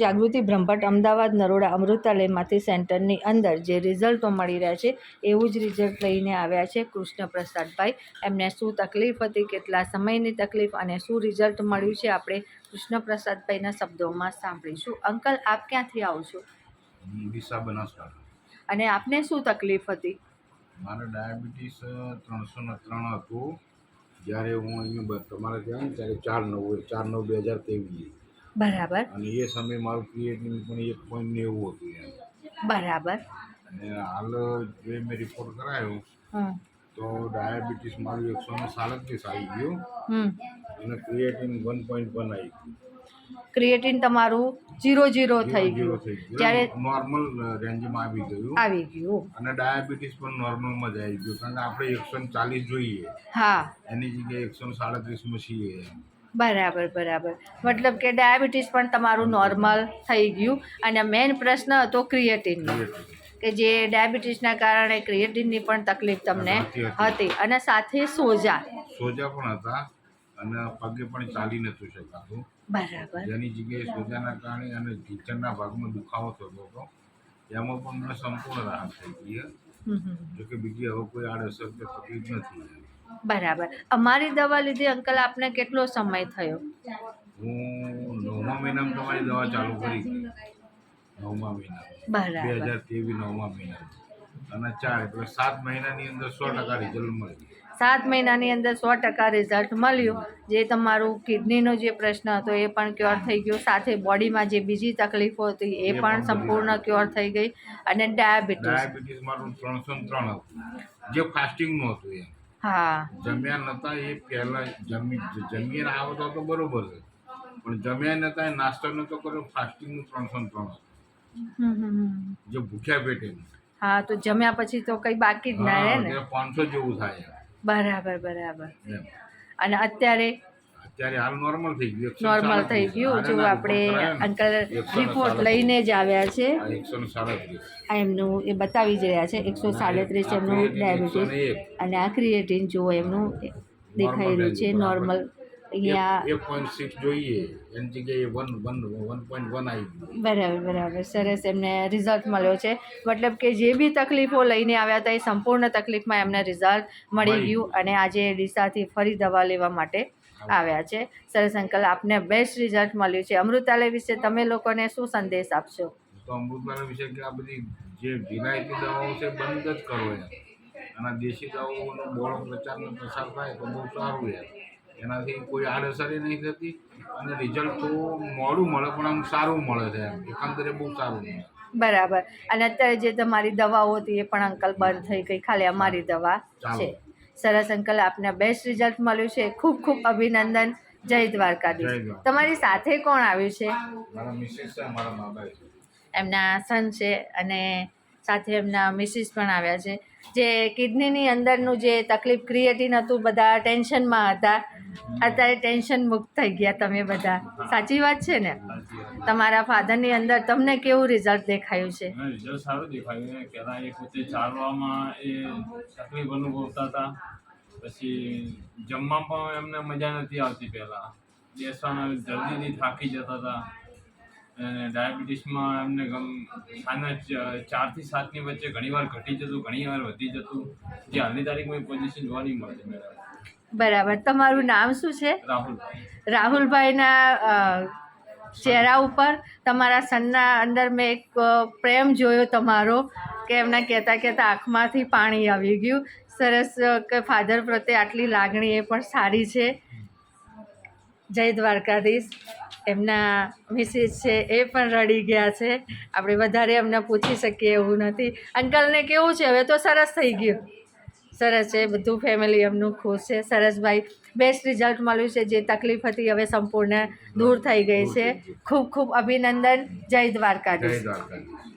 જાગૃતિ બ્રહ્મભટ્ટ અમદાવાદ નરોડા અમૃતાલયમાંથી સેન્ટરની અંદર જે રિઝલ્ટો મળી રહ્યા છે એવું જ રિઝલ્ટ લઈને આવ્યા છે કૃષ્ણ પ્રસાદભાઈ એમને શું તકલીફ હતી કેટલા સમયની તકલીફ અને શું રિઝલ્ટ મળ્યું છે આપણે કૃષ્ણ પ્રસાદભાઈના શબ્દોમાં સાંભળીશું. અંકલ આપ ક્યાંથી આવો છો? અને આપને શું તકલીફ હતી? મારે ડાયાબિટીસ ત્રણસો ને ત્રણ હતું. જ્યારે હું અહીંયા તમારે ત્યાં ત્યારે ચાર નવ ચાર નવ બે હજાર ત્રેવીસ. બરાબર. અને એ સમયે મારું ક્રિએટિન પણ એક પોઈન્ટ નેવું હતું એમ. બરાબર. અને હાલ જે મેં રિપોર્ટ કરાયો તો ડાયાબિટીસ મારું એકસો ને સાડત્રીસ આવી ગયું. અને ક્રિએટિન વન પોઈન્ટ વન આવી ગયું. ક્રિએટિન તમારું જીરો જીરો થઈ ગયું. જ્યારે નોર્મલ રેન્જમાં આવી ગયું. આવી ગયું. અને ડાયાબિટીસ પણ નોર્મલમાં જ આવી ગયું. કારણ કે આપણે એકસો ને ચાલીસ જોઈએ. હા. એની જગ્યાએ એકસો ને સાડત્રીસમાં છીએ બરાબર બરાબર. મતલબ કે ડાયાબિટીસ પણ તમારું નોર્મલ થઈ ગયું. અને મેઇન પ્રશ્ન હતો ક્રિએટિનનો. ક્રિએટિન. કે જે ડાયાબિટીસના કારણે ક્રિએટિનની પણ તકલીફ તમને હતી, અને સાથે સોજા. સોજા પણ હતા. અને પગે પણ ચાલી નતું શકાતું. બરાબર. જેની જગ્યાએ સોજાના કારણે અને કિચનના ભાગમાં દુખાવો થતો હતો. એમાં પણ મને સંપૂર્ણ રાહત થઈ ગઈ હમ. જોકે બીજી હવે કોઈ આડઅસર કે તકલીફ નથી બરાબર. અમારી દવા લીધી અંકલ આપને કેટલો સમય થયો? હું નવમા મહિનામાં તમારી દવા ચાલુ કરી. નવમા મહિના બે હજાર તેવી નવમા મહિના અને ચાર એટલે સાત મહિનાની અંદર સો ટકા રિઝલ્ટ મળી સાત મહિનાની અંદર સો ટકા રિઝલ્ટ મળ્યું. જે તમારું કિડનીનો જે પ્રશ્ન હતો એ પણ ક્યોર થઈ ગયો. સાથે બોડીમાં જે બીજી તકલીફો હતી એ પણ સંપૂર્ણ ક્યોર થઈ ગઈ. અને ડાયાબિટીસ ડાયાબિટીસ મારું ત્રણસો ત્રણ હતું. જે ફાસ્ટિંગનું હતું એ હા. જમ્યા નતા એ પહેલાં જમી જમીને આવતો તો બરોબર છે. પણ જમ્યા નતા એ નાસ્તો નતો કર્યો ફાસ્ટિંગનું ત્રણસો ત્રણ હતું. જે ભૂખ્યા પેટે. હા તો જમ્યા પછી તો કંઈ બાકી જ ના રહે ને. પાંચસો જેવું થાય બરાબર બરાબર. અને અત્યારે અત્યારે હાલ નોર્મલ થઈ ગયું નોર્મલ થઈ ગયું. જો આપણે અંકલ રિપોર્ટ લઈને જ આવ્યા છે. આ એમનું એ બતાવી જ રહ્યા છે એકસો સાડત્રીસ એમનું ડાયાબિટીસ અને આ ક્રિએટિન જો એમનું દેખાઈ રહ્યું છે નોર્મલ અહીંયા જોઈએ. એની જગ્યાએ one one one point one આવી બરાબર બરાબર. સરસ એમને રિઝલ્ટ મળ્યો છે. મતલબ કે જે બી તકલીફો લઈને આવ્યા હતા એ સંપૂર્ણ તકલીફમાં એમને રિઝલ્ટ મળી ગયું અને આજે ડીસાથી ફરી દવા લેવા માટે આવ્યા છે. સરસ અંકલ આપને બેસ્ટ રિઝલ્ટ મળ્યું છે. અમૃતાલય વિશે તમે લોકોને શું સંદેશ આપશો? તો અમૃતવાલા વિશે કે આ બધી જે વિલાયતી દવાઓ છે બંધ જ કરો એમ. અને દેશી દવાઓનો બોળો પ્રચારનો પ્રસાર થાય તો બહુ સારું એમ. એનાથી કોઈ આડઅસર નહીં થતી અને રિઝલ્ટ તો મોડું મળે પણ આમ સારું મળે છે એકંદરે બહુ સારું મળે. બરાબર. અને અત્યારે જે તમારી દવાઓ હતી એ પણ અંકલ બંધ થઈ ગઈ ખાલી અમારી દવા છે. સરસ અંકલ આપને બેસ્ટ રિઝલ્ટ મળ્યું છે. ખૂબ ખૂબ અભિનંદન. જય દ્વારકાધીશ. તમારી સાથે કોણ આવ્યું છે? એમના સન છે અને સાથે એમના મિસિસ પણ આવ્યા છે. જે કિડનીની અંદરનું જે તકલીફ ક્રિએટિન હતું બધા ટેન્શનમાં હતા. અત્યારે ટેન્શન મુક્ત થઈ ગયા તમે બધા. સાચી વાત છે ને? તમારા ફાધરની અંદર તમને કેવું રિઝલ્ટ દેખાયું છે? રિઝલ્ટ સારું દેખાયું પહેલા એ પોતે ચાલવામાં એ તકલીફ અનુભવતા હતા. પછી જમવા પણ એમને મજા નથી આવતી પહેલાં. બેસવાના જલ્દીથી થાકી જતા હતા. અને ડાયાબિટીસમાં એમને ગમ સાંજના ચારથી સાતની વચ્ચે ઘણીવાર ઘટી જતું, ઘણીવાર વધી જતું. જે હાલની તારીખમાં પોઝિશન જોવા નહીં મળતી મેડમ. બરાબર. તમારું નામ શું છે? રાહુલભાઈના ચહેરા ઉપર તમારા સનના અંદર મેં એક પ્રેમ જોયો તમારો કે એમના કહેતા કહેતા આંખમાંથી પાણી આવી ગયું. સરસ કે ફાધર પ્રત્યે આટલી લાગણી એ પણ સારી છે. જય દ્વારકાધીશ. એમના મિસિસ છે એ પણ રડી ગયા છે. આપણે વધારે એમને પૂછી શકીએ એવું નથી. અંકલને કેવું છે? હવે તો સરસ થઈ ગયું. સરસ છે બધું ફેમિલી એમનું ખુશ છે. સરસભાઈ બેસ્ટ રિઝલ્ટ મળ્યું છે જે તકલીફ હતી હવે સંપૂર્ણ દૂર થઈ ગઈ છે. ખૂબ ખૂબ અભિનંદન. જય જય દ્વારકાધીશ દ્વારકાધીશ.